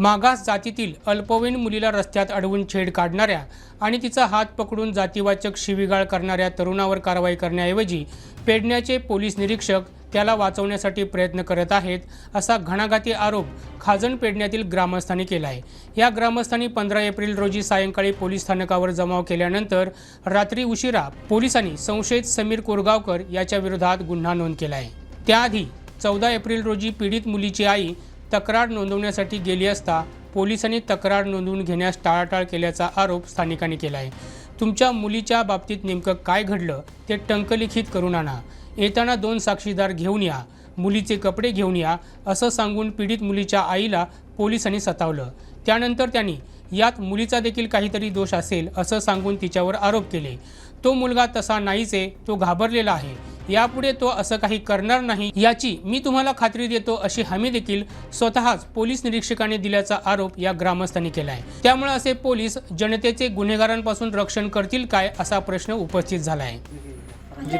मागास जातीतील अल्पवयीन मुलीला रस्त्यात अडवून छेड काढणाऱ्या आणि तिचा हात पकडून जातीवाचक शिवीगाळ करणाऱ्या तरुणावर कारवाई करण्याऐवजी पेडण्याचे पोलीस निरीक्षक त्याला वाचवण्यासाठी प्रयत्न करत आहेत असा घणाघाती आरोप खाजण पेडण्यातील ग्रामस्थांनी केला आहे या ग्रामस्थांनी पंधरा एप्रिल रोजी सायंकाळी पोलीस स्थानकावर जमाव केल्यानंतर रात्री उशिरा पोलिसांनी संशयित समीर कोरगावकर याच्या विरोधात गुन्हा नोंद केला आहे त्याआधी चौदा एप्रिल रोजी पीडित मुलीची आई तक्रार नोंदवण्यासाठी गेली असता पोलिसांनी तक्रार नोंदवून घेण्यास टाळाटाळ केल्याचा आरोप स्थानिकांनी केला आहे तुमच्या मुलीच्या बाबतीत नेमकं काय घडलं ते टंकलिखित करून आणा. येताना दोन साक्षीदार घेऊन या मुलीचे कपडे घेऊन या असं सांगून पीडित मुलीच्या आईला पोलिसांनी सतावलं. त्यानंतर त्यांनी यात मुलीचा देखील काहीतरी दोष असेल असं सांगून तिच्यावर आरोप केले. तो मुलगा तसा नाहीच आहे तो घाबरलेला आहे. यापुढे तो असं काही करणार नाही याची मी तुम्हाला खात्री देतो अशी हमी देखील स्वतःच पोलीस निरीक्षकाने दिल्याचा आरोप या ग्रामस्थांनी केला आहे त्यामुळे असे पोलीस जनतेचे गुन्हेगारांपासून रक्षण करतील काय असा प्रश्न उपस्थित झाला आहे म्हणजे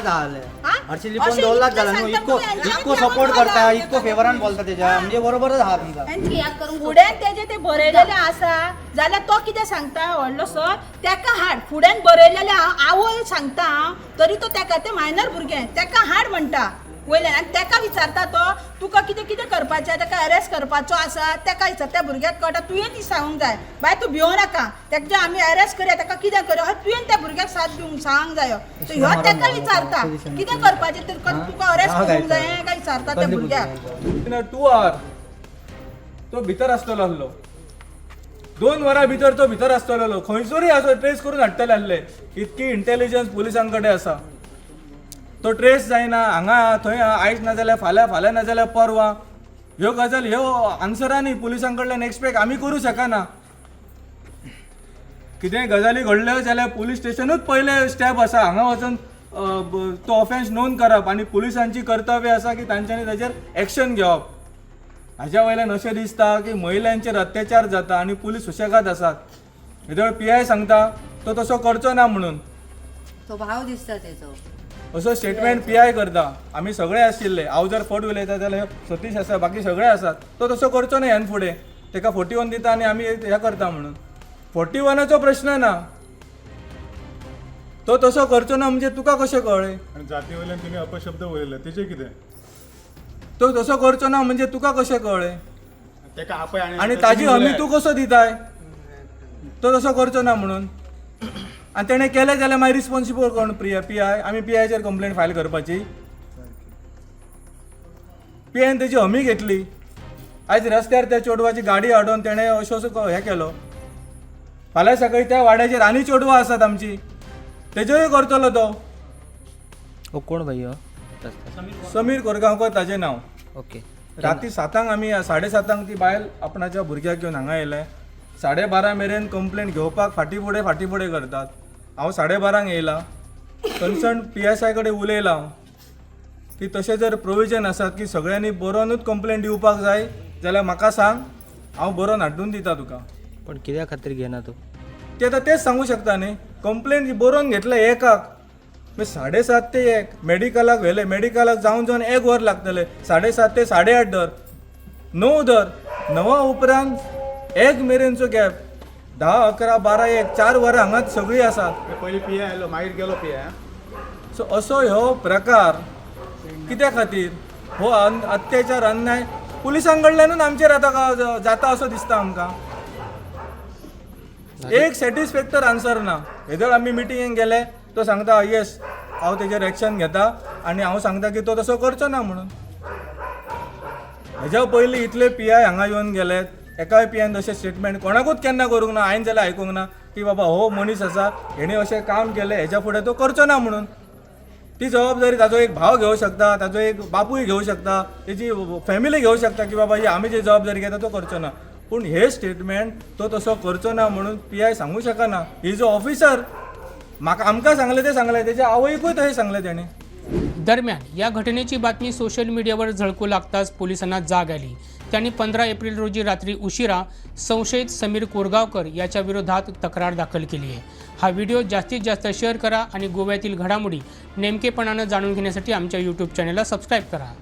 झाले हा? हरशी लिपोन अशें झाला. सांगता इतको इतको लिपोवन सपोर्ट. करता इतको फेवरान बोलता तेच्या म्हणजे बरोबरच आहा तुमचा हेंची याद करून फुडें तेजे ते बरयलेले आसा. जाल्यार तो कितें सांगता? व्हडलो सर. तेका हाड. फुड्यान बरयलेले हांव आवय सांगता. हांव तरी तो तेका ते मायनर भुरगें तेका हाड म्हणटा वयल्यान आनी तेका विचारता तो तुका कितें कितें करपाचें तेका अरेस्ट करपाचो आसा तेका त्या भुरग्याक कळटा तुवें ती सांगूंक जाय. बाय तूं भिवूं नाका. तेका जे आमी अरेस्ट करया तेका कितें करया? हय तुवें त्या भुरग्याक साथ दिवंक सांगूंक जायो. सो ह्यो तेका विचारता? कितें करपाचें तर तुका अरेस्ट करूंक जाय? काय विचारता त्या भुरग्याक टू आवर तो भितर आसतलो आसलो दोन वरां भितर तो भितर आसतलो खंयसरूय असो ट्रेस करून हाडटले आसले इतकी इंटेलिजन्स पुलिसां कडेन आसा तो ट्रेस जायना हांगा थंय आयज ना जाल्यार फाल्यां फाल्यां ना जाल्यार परवा. ह्यो गजाल ह्यो आन्सरांनी पुलिसां कडल्यान एक्सपेक्ट आमी करूं शकना. कितें गजाली घडल्यो जाल्यार पुलीस स्टेशनूच पयले स्टेप आसा. हांगा वचून तो ऑफेन्स नोंद करप आनी पुलिसांची कर्तव्य आसा की तांच्यांनी ताचेर एक्शन घेवप. हाज्या वयल्यान अशें दिसता की महिलांचेर अत्याचार जाता आनी पुलीस सुशेगाद आसात हेजो पी आय सांगता तो तसो करचो ना म्हणून. तो भाव दिसता तेचो असो स्टेटमेंट पी आय करता. आमी सगळे आशिल्ले हांव जर फोट उलयता जाल्यार सतीश आसा बाकी सगळे आसात तो तसो करचो ना ह्यान फुडें ताका फोर्टी वन दिता आनी आमी हें करता म्हणून. फोर्टी वनाचो प्रश्न ना. तो तसो करचो ना म्हणजे तुका कशें कळ्ळें आणि जाती वयल्यान तिने अपशब्द उलयले तेचे कितें? तो तसो करचो ना म्हणजे तुका कशें कळ्ळें तेका आपय आणि ताजी हमी तू कसो दिताय? तो तसो करचो ना म्हणून. आनी तेणें केलें जाल्यार मागीर रिस्पॉन्सिबल कोण? P P I. आमी पी आयचेर कंप्लेंट फायल करपाची. पी आयन तेजी हमी घेतली. आयज रस्त्यार त्या चेडवाची गाडी हाडून तेणें अशो असो हें केलो. फाल्यां सकाळी त्या वाड्याचेर आनी चेडवां आसात आमची. तेजेय करतलो तो. हो कोण भाई हो? समीर कोरगांवकर ताचें नांव. ओके. राती सातांक आमी साडे सातांक ती बायल आपणाच्या भुरग्याक घेवन हांगा येयले. साडे बारा मेरेन कंप्लेंट घेवपाक फाटी फुडें फाटी फुडें करतात. हांव साडे बारांक येयला. कन्सर्न पी एस आय कडेन उलयला की तशें जर प्रोविजन आसात की सगळ्यांनी बरोवनूच कंप्लेंट दिवपाक जाय जाल्यार म्हाका सांग हांव बरोवन हाडून दिता तुका. पण कित्या खातीर घेना तूं? ते आतां तेच सांगू शकता न्ही. कंप्लेंट बरोवन घेतले एकाक. साडे सात ते एक. मेडिकलाक व्हेले. मेडिकलाक जावन जावन एक वर लागतले. साडे सात ते साडे आठ धर णव धर णवा उपरांत एक मेरेनचो गॅप धा अकरा बारा एक चार वरां हांगाच सगळीं आसात पयलीं पी आय आयलो मागीर गेलो पी आय सो असो ह्यो प्रकार कित्या खातीर? हो अन- अत्याचार अन्याय पुलिसां कडल्यानूच आमचेर आतां का- जाता असो दिसता आमकां. एक सॅटिस्फॅक्टर आन्सर ना. हेदर आमी मिटिंगेक गेले तो सांगता येस हांव तेजेर एक्शन घेता आनी हांव सांगता की तो तसो करचो ना म्हणून. हेज्या पयलीं इतले पी आय हांगा येवन गेलेत. एकाय पियान अशें स्टेटमेंट कोणाकूच केन्ना करूंक ना हांवें जाल्यार आयकूंक ना की बाबा हो मनीस आसा हेणें अशें काम केलें हेज्या फुडें तो करचो ना म्हणून. ती जबाबदारी ताजो एक भाव घेवं शकता ताजो एक बापूय घेऊ शकता तेजी फॅमिली घेऊ शकता की बाबा ही आमी जी जबाबदारी घेता तो करचो ना. पूण हे स्टेटमेंट तो तसो करचो ना म्हणून पी आय सांगू शकना. ही जो ऑफिसर म्हाका आमकां सांगलें तें सांगलें तेच्या आवयकूय तशें सांगलें तेणें दरम्यान या घटनेची बातमी सोशल मीडियावर झळकू लागताच पोलिसांना जाग आली. त्यांनी पंधरा एप्रिल रोजी रात्री उशिरा संशयित समीर कोरगावकर याच्या विरोधात तक्रार दाखल केली आहे. हा व्हिडिओ जास्तीत जास्त शेअर करा आणि गोव्यातील घडामोडी नेमकेपणानं जाणून घेण्यासाठी आमच्या यूट्यूब चॅनलला सबस्क्राईब करा.